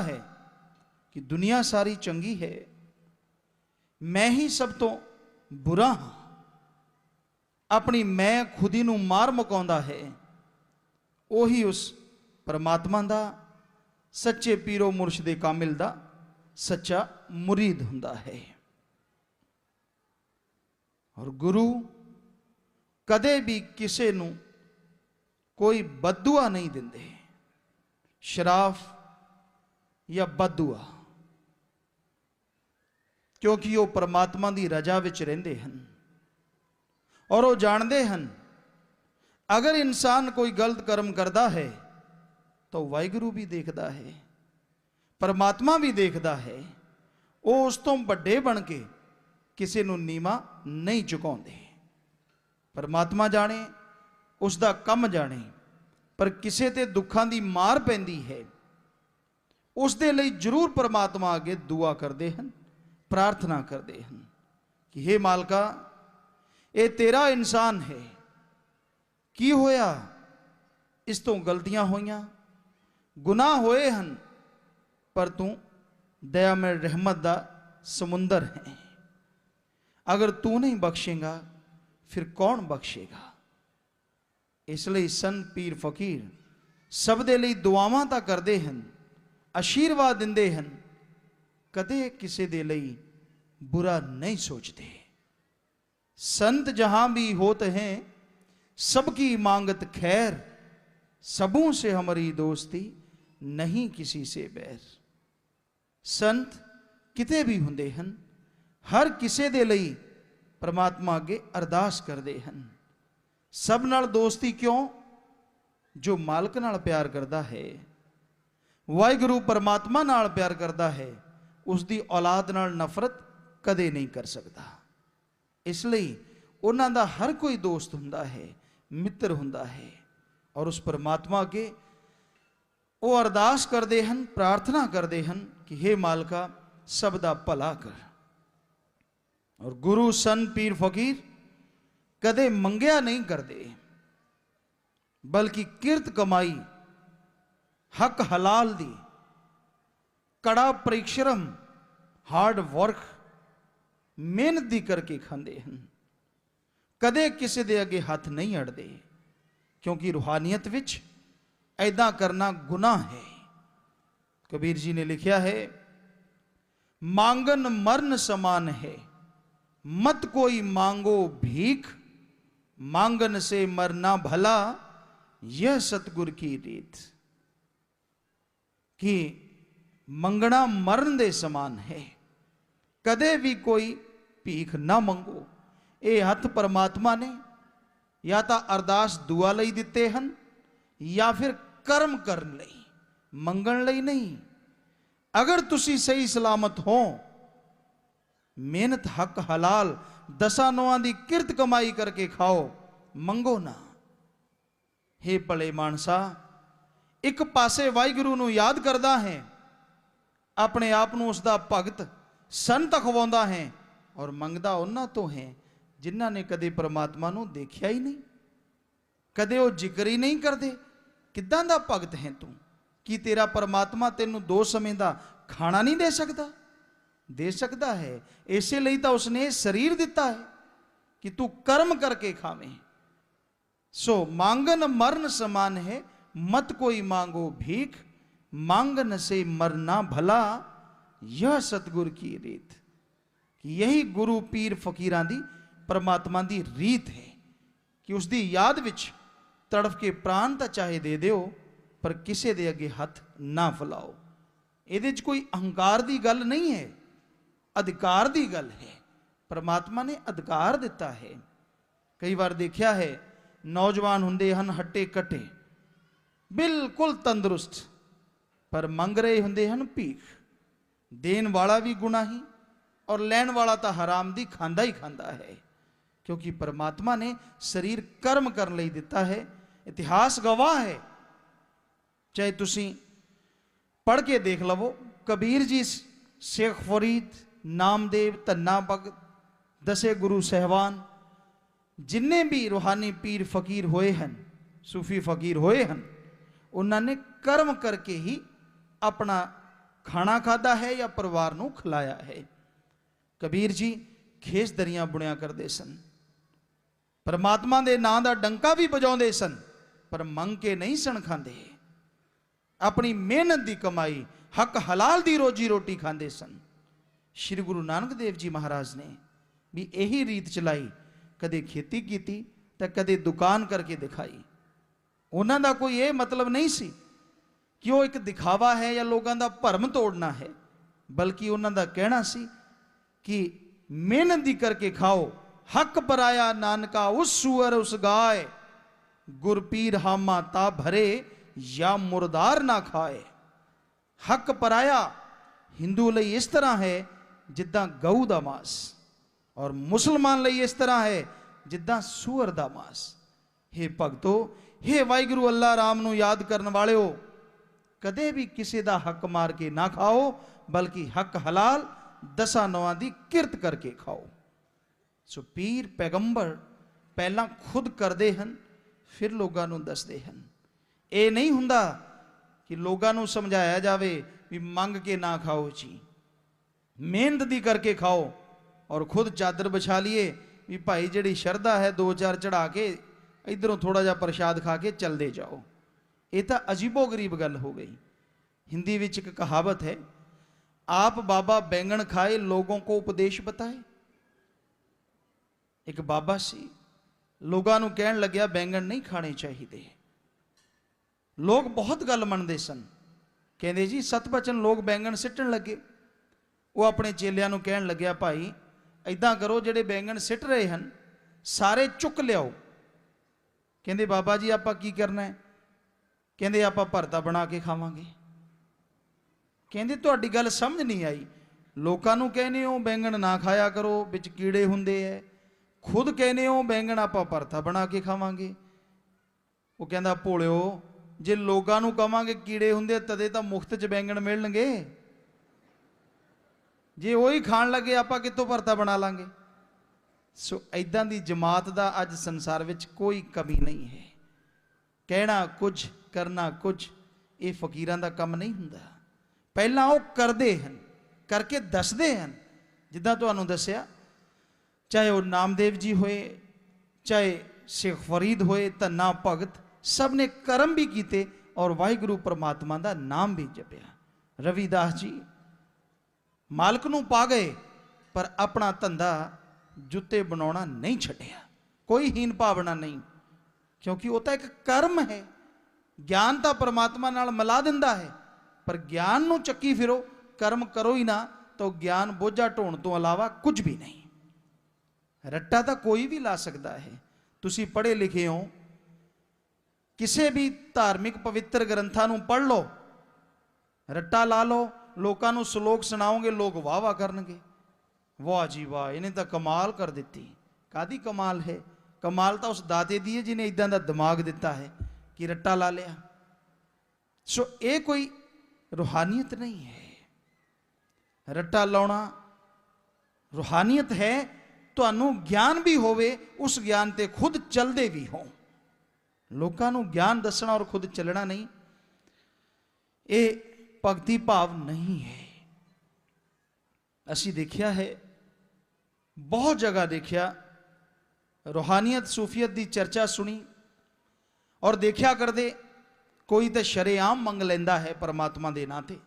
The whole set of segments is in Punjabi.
ਹੈ ਕਿ ਦੁਨੀਆ ਸਾਰੀ ਚੰਗੀ ਹੈ ਮੈਂ ਹੀ ਸਭ ਤੋਂ ਬੁਰਾ ਹਾਂ ਆਪਣੀ ਮੈਂ ਖੁਦੀ ਨੂੰ ਮਾਰ ਮੁਕਾਉਂਦਾ ਹੈ ਉਹੀ ਉਸ ਪਰਮਾਤਮਾ ਦਾ ਸੱਚੇ ਪੀਰੋ ਮੁਰਸ਼ਿਦੇ ਕਾਮਿਲ ਦਾ ਸੱਚਾ ਮੁਰੀਦ ਹੁੰਦਾ ਹੈ ਔਰ ਗੁਰੂ ਕਦੇ ਵੀ ਕਿਸੇ ਨੂੰ ਕੋਈ ਬਦਦੁਆ ਨਹੀਂ ਦਿੰਦੇ ਸ਼ਰਾਫ ਜਾਂ ਬਦਦੁਆ ਕਿਉਂਕਿ ਉਹ ਪਰਮਾਤਮਾ ਦੀ ਰਜ਼ਾ ਵਿੱਚ ਰਹਿੰਦੇ ਹਨ। ਔਰ ਉਹ ਜਾਣਦੇ ਹਨ, ਅਗਰ ਇਨਸਾਨ ਕੋਈ ਗਲਤ ਕਰਮ ਕਰਦਾ ਹੈ, ਤਾਂ ਵਾਹਿਗੁਰੂ ਵੀ ਦੇਖਦਾ ਹੈ, ਪਰਮਾਤਮਾ ਵੀ ਦੇਖਦਾ ਹੈ। ਉਹ ਉਸ ਤੋਂ ਵੱਡੇ ਬਣ ਕੇ ਕਿਸੇ ਨੂੰ ਨੀਵਾ ਨਹੀਂ ਝੁਕਾਉਂਦੇ ਪਰਮਾਤਮਾ ਜਾਣੇ ਉਸ ਦਾ ਕੰਮ ਜਾਣੇ, ਪਰ ਕਿਸੇ ਤੇ ਦੁੱਖਾਂ ਦੀ ਮਾਰ ਪੈਂਦੀ ਹੈ। ਉਸ ਦੇ ਲਈ ਜ਼ਰੂਰ ਪਰਮਾਤਮਾ ਅੱਗੇ ਦੁਆ ਕਰਦੇ ਹਨ, ਪ੍ਰਾਰਥਨਾ ਕਰਦੇ ਹਨ ਕਿ हे ਮਾਲਕਾ, ਇਹ ਤੇਰਾ ਇਨਸਾਨ ਹੈ। ਕੀ ਹੋਇਆ? ਇਸ ਤੋਂ ਗਲਤੀਆਂ ਹੋਈਆਂ, ਗੁਨਾਹ ਹੋਏ ਹਨ, ਪਰ ਤੂੰ ਦਇਆਮय ਰਹਿਮਤ ਦਾ ਸਮੁੰਦਰ ਹੈ। ਅਗਰ ਤੂੰ ਨਹੀਂ ਬਖਸ਼ੇਗਾ, ਫਿਰ ਕੌਣ ਬਖਸ਼ੇਗਾ? ਇਸ ਲਈ ਸੰਤ ਪੀਰ ਫਕੀਰ ਸਭ ਦੇ ਲਈ ਦੁਆਵਾਂ ਤਾਂ ਕਰਦੇ ਹਨ ਆਸ਼ੀਰਵਾਦ ਦਿੰਦੇ ਹਨ ਕਦੇ ਕਿਸੇ ਦੇ ਲਈ ਬੁਰਾ ਨਹੀਂ ਸੋਚਦੇ संत जहां भी होते हैं सबकी मांगत खैर सबों से हमारी दोस्ती नहीं किसी से बैर ਸੰਤ ਕਿਤੇ ਵੀ ਹੁੰਦੇ ਹਨ ਹਰ ਕਿਸੇ ਦੇ ਲਈ ਪਰਮਾਤਮਾ ਅੱਗੇ ਅਰਦਾਸ ਕਰਦੇ ਹਨ ਸਭ ਨਾਲ ਦੋਸਤੀ ਕਿਉਂ ਜੋ ਮਾਲਕ ਨਾਲ ਪਿਆਰ ਕਰਦਾ ਹੈ ਵਾਹਿਗੁਰੂ ਪਰਮਾਤਮਾ ਨਾਲ ਪਿਆਰ ਕਰਦਾ ਹੈ ਉਸ ਦੀ ਔਲਾਦ ਨਾਲ ਨਫ਼ਰਤ ਕਦੇ ਨਹੀਂ ਕਰ ਸਕਦਾ। ਇਸ ਲਈ ਉਹਨਾਂ ਦਾ ਹਰ ਕੋਈ ਦੋਸਤ ਹੁੰਦਾ ਹੈ, ਮਿੱਤਰ ਹੁੰਦਾ ਹੈ ਔਰ ਉਸ ਪਰਮਾਤਮਾ ਅੱਗੇ ਉਹ ਅਰਦਾਸ ਕਰਦੇ ਹਨ, ਪ੍ਰਾਰਥਨਾ ਕਰਦੇ ਹਨ ਕਿ हे ਮਾਲਕਾ, ਸਭ ਦਾ ਭਲਾ ਕਰ। ਔਰ ਗੁਰੂ ਸਨ ਪੀਰ ਫਕੀਰ ਕਦੇ ਮੰਗਿਆ ਨਹੀਂ ਕਰਦੇ, ਬਲਕਿ ਕਿਰਤ ਕਮਾਈ ਹੱਕ ਹਲਾਲ ਦੀ, ਕੜਾ ਪਰਿਸ਼ਰਮ ਹਾਰਡ ਵਰਕ ਮਿਹਨਤ ਦੀ ਕਰਕੇ ਖਾਂਦੇ ਹਨ। ਕਦੇ ਕਿਸੇ ਦੇ ਅੱਗੇ ਹੱਥ ਨਹੀਂ ਅੜਦੇ, ਕਿਉਂਕਿ ਰੂਹਾਨੀਅਤ ਵਿੱਚ ਐਦਾਂ ਕਰਨਾ ਗੁਨਾਹ ਹੈ। ਕਬੀਰ ਜੀ ਨੇ ਲਿਖਿਆ ਹੈ, ਮੰਗਨ ਮਰਨ ਸਮਾਨ ਹੈ, ਮਤ ਕੋਈ ਮੰਗੋ ਭੀਖ, ਮੰਗਨ ਸੇ ਮਰਨਾ ਭਲਾ यह ਸਤਗੁਰ ਕੀ ਰੀਤ। ਕਿ ਮੰਗਣਾ ਮਰਨ ਦੇ ਸਮਾਨ ਹੈ। ਕਦੇ ਵੀ ਕੋਈ ਭੀਖ ਨਾ ਮੰਗੋ। ਇਹ ਹੱਥ ਪਰਮਾਤਮਾ ਨੇ ਜਾਂ ਤਾਂ ਅਰਦਾਸ ਦੁਆ ਲਈ ਦਿੱਤੇ ਹਨ ਜਾਂ ਫਿਰ ਕਰਮ ਕਰਨ ਲਈ, ਮੰਗਣ ਲਈ ਨਹੀਂ। ਅਗਰ ਤੁਸੀਂ ਸਹੀ ਸਲਾਮਤ ਹੋ, ਮਿਹਨਤ ਹੱਕ ਹਲਾਲ ਦਸਾਂ ਨੋਆਂ ਦੀ ਕਿਰਤ ਕਮਾਈ ਕਰਕੇ ਖਾਓ, ਮੰਗੋ ਨਾ। ਹੇ ਭਲੇ ਮਾਨਸਾ ਇੱਕ ਪਾਸੇ ਵਾਹਿਗੁਰੂ ਨੂੰ ਯਾਦ ਕਰਦਾ ਹੈ, ਆਪਣੇ ਆਪ ਨੂੰ ਉਸ ਦਾ ਭਗਤ, ਸੰਤ ਖਵਾਉਂਦਾ ਹੈ ਔਰ ਮੰਗਦਾ ਉਹਨਾਂ ਤੋਂ ਹੈ, ਜਿਨ੍ਹਾਂ ਨੇ ਕਦੇ ਪ੍ਰਮਾਤਮਾ ਨੂੰ ਦੇਖਿਆ ਹੀ ਨਹੀਂ, ਕਦੇ ਉਹ ਜ਼ਿਕਰ ਹੀ ਨਹੀਂ ਕਰਦੇ, ਕਿੱਦਾਂ ਦਾ ਭਗਤ ਹੈ ਤੂੰ? ਕੀ ਤੇਰਾ ਪਰਮਾਤਮਾ ਤੈਨੂੰ ਦੋ ਸਮੇਂ ਦਾ ਖਾਣਾ ਨਹੀਂ ਦੇ ਸਕਦਾ? ਦੇ ਸਕਦਾ ਹੈ, ਇਸੇ ਲਈ ਤਾਂ ਉਸਨੇ ਸਰੀਰ ਦਿੱਤਾ ਹੈ ਕਿ ਤੂੰ ਕਰਮ ਕਰਕੇ ਖਾਵੇਂ। ਸੋ ਮੰਗਨ ਮਰਨ ਸਮਾਨ ਹੈ ਮਤ ਕੋਈ ਮੰਗੋ ਭੀਖ ਮੰਗਨ ਸੇ ਮਰਨਾ ਭਲਾ यह ਸਤਗੁਰ ਕੀ ਰੀਤ ਕਿ ਯਹੀ ਗੁਰੂ ਪੀਰ ਫਕੀਰਾਂ ਦੀ ਪਰਮਾਤਮਾ ਦੀ ਰੀਤ ਹੈ ਕਿ ਉਸ ਦੀ ਯਾਦ ਵਿੱਚ ਤੜਫ ਕੇ ਪ੍ਰਾਨ ਤਾਂ ਚਾਹੇ ਦੇ ਦਿਓ ਪਰ ਕਿਸੇ ਦੇ ਅੱਗੇ ਹੱਥ ਨਾ ਫਲਾਓ ਇਹਦੇ 'ਚ ਕੋਈ ਅਹੰਕਾਰ ਦੀ ਗੱਲ ਨਹੀਂ ਹੈ ਅਧਿਕਾਰ ਦੀ ਗੱਲ ਹੈ ਪਰਮਾਤਮਾ ਨੇ ਅਧਿਕਾਰ ਦਿੱਤਾ ਹੈ ਕਈ ਵਾਰ ਦੇਖਿਆ ਹੈ ਨੌਜਵਾਨ ਹੁੰਦੇ ਹਨ ਹੱਟੇ ਕੱਟੇ ਬਿਲਕੁਲ ਤੰਦਰੁਸਤ। ਪਰ ਮੰਗ ਰਹੇ ਹੁੰਦੇ ਹਨ ਭੀਖ। ਦੇਣ ਵਾਲਾ ਵੀ ਗੁਨਾਹੀ ਔਰ ਲੈਣ ਵਾਲਾ ਤਾਂ ਹਰਾਮ ਦੀ ਖਾਂਦਾ ਹੀ ਖਾਂਦਾ ਹੈ। ਕਿਉਂਕਿ ਪਰਮਾਤਮਾ ਨੇ ਸਰੀਰ ਕਰਮ ਕਰਨ ਲਈ ਦਿੱਤਾ ਹੈ, ਇਤਿਹਾਸ ਗਵਾਹ ਹੈ। ਚਾਹੇ ਤੁਸੀਂ ਪੜ੍ਹ ਕੇ ਦੇਖ ਲਵੋ, ਕਬੀਰ ਜੀ ਸ਼ੇਖ ਫਰੀਦ ਨਾਮਦੇਵ ਧੰਨਾ ਭਗਤ ਦਸੇ ਗੁਰੂ ਸਹਿਬਾਨ, ਜਿੰਨੇ ਵੀ ਰੂਹਾਨੀ ਪੀਰ ਫਕੀਰ ਹੋਏ ਹਨ, ਸੂਫੀ ਫਕੀਰ ਹੋਏ ਹਨ ਉਹਨਾਂ ਨੇ ਕਰਮ ਕਰਕੇ ਹੀ ਆਪਣਾ ਖਾਣਾ ਖਾਦਾ ਹੈ ਜਾਂ ਪਰਿਵਾਰ ਨੂੰ ਖਿਲਾਇਆ ਹੈ। ਕਬੀਰ ਜੀ, ਖੇਸ ਦਰੀਆਂ ਬੁਣਿਆ ਕਰਦੇ ਸਨ। ਪਰਮਾਤਮਾ ਦੇ ਨਾਂ ਦਾ ਡੰਕਾ ਵੀ ਵਜਾਉਂਦੇ ਸਨ, ਪਰ ਮੰਗ ਕੇ ਨਹੀਂ ਸਣ ਖਾਂਦੇ। ਆਪਣੀ ਮਿਹਨਤ ਦੀ ਕਮਾਈ, ਹੱਕ ਹਲਾਲ ਦੀ ਰੋਜੀ ਰੋਟੀ ਖਾਂਦੇ ਸਨ। ਸ੍ਰੀ ਗੁਰੂ ਨਾਨਕ ਦੇਵ ਜੀ ਮਹਾਰਾਜ ਨੇ ਵੀ ਇਹੀ ਰੀਤ ਚਲਾਈ, ਕਦੇ ਖੇਤੀ ਕੀਤੀ ਤਾਂ ਕਦੇ ਦੁਕਾਨ ਕਰਕੇ ਦਿਖਾਈ। ਉਹਨਾਂ ਦਾ ਕੋਈ ਇਹ ਮਤਲਬ ਨਹੀਂ ਸੀ ਕਿ ਉਹ ਇੱਕ ਦਿਖਾਵਾ ਹੈ ਜਾਂ ਲੋਕਾਂ ਦਾ ਭਰਮ ਤੋੜਨਾ ਹੈ, ਬਲਕਿ ਉਹਨਾਂ ਦਾ ਕਹਿਣਾ ਸੀ ਕਿ ਮਿਹਨਤ ਦੀ ਕਰਕੇ ਖਾਓ, ਹੱਕ ਪਰਾਇਆ ਨਾਨਕਾ ਉਸ ਸੂਰ ਉਸ ਗਾਏ, ਗੁਰਪੀਰ ਹਾਮਾ ਤਾ ਭਰੇ ਜਾਂ ਮੁਰਦਾਰ ਨਾ ਖਾਏ। ਹੱਕ ਪਰਾਇਆ ਹਿੰਦੂ ਲਈ ਇਸ ਤਰ੍ਹਾਂ ਹੈ ਜਿੱਦਾਂ ਗਊ ਦਾ ਮਾਸ ਔਰ ਮੁਸਲਮਾਨ ਲਈ ਇਸ ਤਰ੍ਹਾਂ ਹੈ ਜਿੱਦਾਂ ਸੂਰ ਦਾ ਮਾਸ। हे ਭਗਤੋ हे ਵਾਹਿਗੁਰੂ ਅੱਲਾ ਰਾਮ ਨੂੰ ਯਾਦ ਕਰਨ ਵਾਲਿਓ, ਕਦੇ ਵੀ ਕਿਸੇ ਦਾ ਹੱਕ ਮਾਰ ਕੇ ਨਾ ਖਾਓ, ਬਲਕਿ ਹੱਕ ਹਲਾਲ ਦਸਾਂ ਨਵਾਂ ਦੀ ਕਿਰਤ ਕਰਕੇ ਖਾਓ। ਸੋ ਪੀਰ ਪੈਗੰਬਰ ਪਹਿਲਾਂ ਖੁਦ ਕਰਦੇ ਹਨ, ਫਿਰ ਲੋਕਾਂ ਨੂੰ ਦੱਸਦੇ ਹਨ। ਇਹ ਨਹੀਂ ਹੁੰਦਾ ਕਿ ਲੋਕਾਂ ਨੂੰ ਸਮਝਾਇਆ ਜਾਵੇ ਵੀ ਮੰਗ ਕੇ ਨਾ ਖਾਓ ਜੀ। ਮਿਹਨਤ ਦੀ ਕਰਕੇ ਖਾਓ ਔਰ ਖੁਦ ਚਾਦਰ ਵਿਛਾ ਲਈਏ ਵੀ ਭਾਈ ਜਿਹੜੀ ਸ਼ਰਧਾ ਹੈ ਦੋ ਚਾਰ ਚੜਾ ਕੇ ਇਧਰੋਂ ਥੋੜਾ ਜਿਹਾ ਪ੍ਰਸ਼ਾਦ ਖਾ ਕੇ ਚੱਲਦੇ ਜਾਓ। ਇਹ ਤਾਂ ਅਜੀਬੋ ਗਰੀਬ ਗੱਲ ਹੋ ਗਈ। ਹਿੰਦੀ ਵਿੱਚ ਇੱਕ ਕਹਾਵਤ ਹੈ, ਆਪ ਬਾਬਾ ਬੈਂਗਣ ਖਾਏ, ਲੋਗੋਂ ਕੋ ਉਪਦੇਸ਼ ਬਤਾਏ। ਇੱਕ ਬਾਬਾ ਸੀ ਲੋਕਾਂ ਨੂੰ ਕਹਿਣ ਲੱਗਿਆ, ਬੈਂਗਣ ਨਹੀਂ ਖਾਣੇ ਚਾਹੀਦੇ। ਲੋਕ ਬਹੁਤ ਗੱਲ ਮੰਨਦੇ ਸਨ। ਕਹਿੰਦੇ ਜੀ ਸਤਬਚਨ ਲੋਕ ਬੈਂਗਣ ਸਿੱਟਣ ਲੱਗੇ। ਉਹ ਆਪਣੇ ਚੇਲਿਆਂ ਨੂੰ ਕਹਿਣ ਲੱਗਿਆ, ਭਾਈ ਐਦਾਂ ਕਰੋ, ਜਿਹੜੇ ਬੈਂਗਣ ਸਿੱਟ ਰਹੇ ਹਨ, ਸਾਰੇ ਚੁੱਕ ਲਿਆਓ। ਕਹਿੰਦੇ, ਬਾਬਾ ਜੀ, ਆਪਾਂ ਕੀ ਕਰਨਾ ਹੈ? ਕਹਿੰਦੇ, ਆਪਾਂ ਭਰਤਾ ਬਣਾ ਕੇ ਖਾਵਾਂਗੇ। ਕਹਿੰਦੇ, ਤੁਹਾਡੀ ਗੱਲ ਸਮਝ ਨਹੀਂ ਆਈ। ਲੋਕਾਂ ਨੂੰ ਕਹਿੰਦੇ ਹੋ ਬੈਂਗਣ ਨਾ ਖਾਇਆ ਕਰੋ, ਵਿੱਚ ਕੀੜੇ ਹੁੰਦੇ ਐ। ਖੁਦ ਕਹਿੰਦੇ ਹੋ ਬੈਂਗਣ ਆਪਾਂ ਭਰਤਾ ਬਣਾ ਕੇ ਖਾਵਾਂਗੇ। ਉਹ ਕਹਿੰਦਾ, ਭੋਲਿਓ, ਜੇ ਲੋਕਾਂ ਨੂੰ ਕਵਾਂਗੇ ਕੀੜੇ ਹੁੰਦੇ, ਤਦੇ ਤਾਂ ਮੁਫਤ 'ਚ ਬੈਂਗਣ ਮਿਲਣਗੇ। ਜੇ ਉਹੀ ਖਾਣ ਲੱਗੇ, ਆਪਾਂ ਕਿੱਥੋਂ ਭਰਤਾ ਬਣਾ ਲਾਂਗੇ? ਸੋ ਐਦਾਂ ਦੀ ਜਮਾਤ ਦਾ ਅੱਜ ਸੰਸਾਰ ਵਿੱਚ ਕੋਈ ਕਮੀ ਨਹੀਂ ਹੈ। ਕਹਿਣਾ ਕੁਝ, ਕਰਨਾ ਕੁਝ, ਇਹ ਫਕੀਰਾਂ ਦਾ ਕੰਮ ਨਹੀਂ ਹੁੰਦਾ। ਪਹਿਲਾਂ ਉਹ ਕਰਦੇ ਹਨ, ਕਰਕੇ ਦੱਸਦੇ ਹਨ। ਜਿੱਦਾਂ ਤੁਹਾਨੂੰ ਦੱਸਿਆ, ਚਾਹੇ ਉਹ ਨਾਮਦੇਵ ਜੀ ਹੋਏ, ਚਾਹੇ ਸ਼ੇਖ ਫਰੀਦ ਹੋਏ, ਧੰਨਾ ਭਗਤ, ਸਭ ਨੇ ਕਰਮ ਵੀ ਕੀਤੇ ਔਰ ਵਾਹਿਗੁਰੂ ਪਰਮਾਤਮਾ ਦਾ ਨਾਮ ਵੀ ਜਪਿਆ। ਰਵਿਦਾਸ ਜੀ ਮਾਲਕ ਨੂੰ ਪਾ ਗਏ, ਪਰ ਆਪਣਾ ਧੰਦਾ ਜੁੱਤੇ ਬਣਾਉਣਾ ਨਹੀਂ ਛੱਡਿਆ। ਕੋਈ ਹੀਨ ਭਾਵਨਾ ਨਹੀਂ, ਕਿਉਂਕਿ ਉਹ ਤਾਂ ਇੱਕ ਕਰਮ ਹੈ। ਗਿਆਨ ਤਾਂ ਪਰਮਾਤਮਾ ਨਾਲ ਮਿਲਾ ਦਿੰਦਾ ਹੈ, ਪਰ ਗਿਆਨ ਨੂੰ ਚੱਕੀ ਫਿਰੋ, ਕਰਮ ਕਰੋ ਹੀ ਨਾ, ਤਾਂ ਉਹ ਗਿਆਨ ਬੋਝਾ ਢੋਣ ਤੋਂ ਇਲਾਵਾ ਕੁਝ ਵੀ ਨਹੀਂ। ਰੱਟਾ ਤਾਂ ਕੋਈ ਵੀ ਲਾ ਸਕਦਾ ਹੈ। ਤੁਸੀਂ ਪੜ੍ਹੇ ਲਿਖੇ ਹੋ। ਕਿਸੇ ਵੀ ਧਾਰਮਿਕ ਪਵਿੱਤਰ ਗ੍ਰੰਥਾਂ ਨੂੰ ਪੜ੍ਹ ਲਓ। ਰੱਟਾ ਲਾ ਲਓ। ਲੋਕਾਂ ਨੂੰ ਸ਼ਲੋਕ ਸੁਣਾਓਗੇ, ਲੋਕ ਵਾਹ ਵਾਹ ਕਰਨਗੇ। ਵਾਹ ਜੀ ਵਾਹ ਇਹਨੇ ਤਾਂ ਕਮਾਲ ਕਰ ਦਿੱਤੀ। ਕਾਦੀ ਕਮਾਲ ਹੈ? ਕਮਾਲ ਤਾਂ ਉਸ ਦਾਤੇ ਦੀ ਹੈ ਜਿਹਨੇ ਇਦਾਂ ਦਾ ਦਿਮਾਗ ਦਿੱਤਾ ਹੈ ਕਿ ਰੱਟਾ ਲਾ ਲਿਆ। ਸੋ ਇਹ ਕੋਈ ਰੂਹਾਨੀਅਤ ਨਹੀਂ ਹੈ। ਰੱਟਾ ਲਾਉਣਾ ਰੂਹਾਨੀਅਤ ਹੈ, ਤੁਹਾਨੂੰ ਗਿਆਨ ਵੀ ਹੋਵੇ, ਉਸ ਗਿਆਨ ਤੇ ਖੁਦ ਚੱਲਦੇ ਵੀ ਹੋ ਲੋਕਾਂ ਨੂੰ ਗਿਆਨ ਦੱਸਣਾ ਔਰ ਖੁਦ ਚੱਲਣਾ ਨਹੀਂ, ਇਹ ਭਗਤੀ ਭਾਵ ਨਹੀਂ ਹੈ। ਅਸੀਂ ਦੇਖਿਆ ਹੈ, ਬਹੁਤ ਜਗ੍ਹਾ ਦੇਖਿਆ, ਰੂਹਾਨੀਅਤ ਸੂਫੀਅਤ ਦੀ ਚਰਚਾ ਸੁਣੀ ਔਰ ਦੇਖਿਆ ਕਰਦੇ ਕੋਈ ਤਾਂ ਸ਼ਰੇਆਮ ਮੰਗ ਲੈਂਦਾ ਹੈ ਪਰਮਾਤਮਾ ਦੇ ਨਾਂ ਤੇ।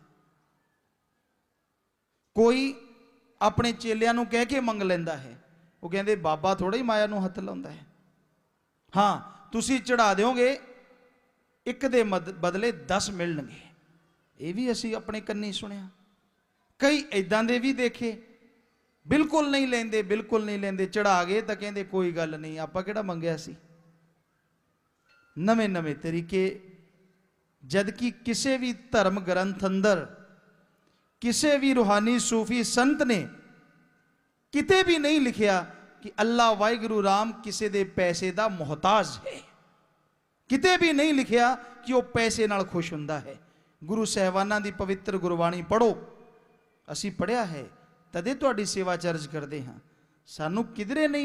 ਕੋਈ ਆਪਣੇ ਚੇਲਿਆਂ ਨੂੰ ਕਹਿ ਕੇ ਮੰਗ ਲੈਂਦਾ ਹੈ, ਉਹ ਕਹਿੰਦੇ, ਬਾਬਾ ਥੋੜਾ ਹੀ ਮਾਇਆ ਨੂੰ ਹੱਥ ਲਾਉਂਦਾ ਹੈ। ਹਾਂ, ਤੁਸੀਂ ਚੜਾ ਦਿਓਗੇ, ਇੱਕ ਦੇ ਮਦ- ਬਦਲੇ 10 ਮਿਲਣਗੇ। ਇਹ ਵੀ ਅਸੀਂ ਆਪਣੇ ਕੰਨੀ ਸੁਣਿਆ। ਕਈ ਐਦਾਂ ਦੇ ਵੀ ਦੇਖੇ। ਬਿਲਕੁਲ ਨਹੀਂ ਲੈਂਦੇ, ਬਿਲਕੁਲ ਨਹੀਂ ਲੈਂਦੇ ਚੜਾ ਗਏ ਤਾਂ ਕਹਿੰਦੇ ਕੋਈ ਗੱਲ ਨਹੀਂ, ਆਪਾਂ ਕਿਹੜਾ ਮੰਗਿਆ ਸੀ? ਨਵੇਂ ਨਵੇਂ ਤਰੀਕੇ, ਜਦ ਕਿ ਕਿਸੇ ਵੀ ਧਰਮ ਗ੍ਰੰਥ ਅੰਦਰ, ਕਿਸੇ ਵੀ ਰੂਹਾਨੀ ਸੂਫੀ ਸੰਤ ਨੇ ਕਿਤੇ ਵੀ ਨਹੀਂ ਲਿਖਿਆ ਕਿ ਅੱਲਾ ਵਾਹਿਗੁਰੂ ਰਾਮ ਕਿਸੇ ਦੇ ਪੈਸੇ ਦਾ ਮੁਹਤਾਜ ਹੈ। ਕਿਤੇ ਵੀ ਨਹੀਂ ਲਿਖਿਆ ਕਿ ਉਹ ਪੈਸੇ ਨਾਲ ਖੁਸ਼ ਹੁੰਦਾ ਹੈ। ਗੁਰੂ ਸਹਿਬਾਨਾਂ ਦੀ ਪਵਿੱਤਰ ਗੁਰਬਾਣੀ ਪੜੋ ਅਸੀਂ ਪੜਿਆ ਹੈ ਤਦੇ ਤੁਹਾਡੀ ਸੇਵਾ ਚਰਜ ਕਰਦੇ ਹਾਂ। ਸਾਨੂੰ ਕਿਧਰੇ ਨਹੀਂ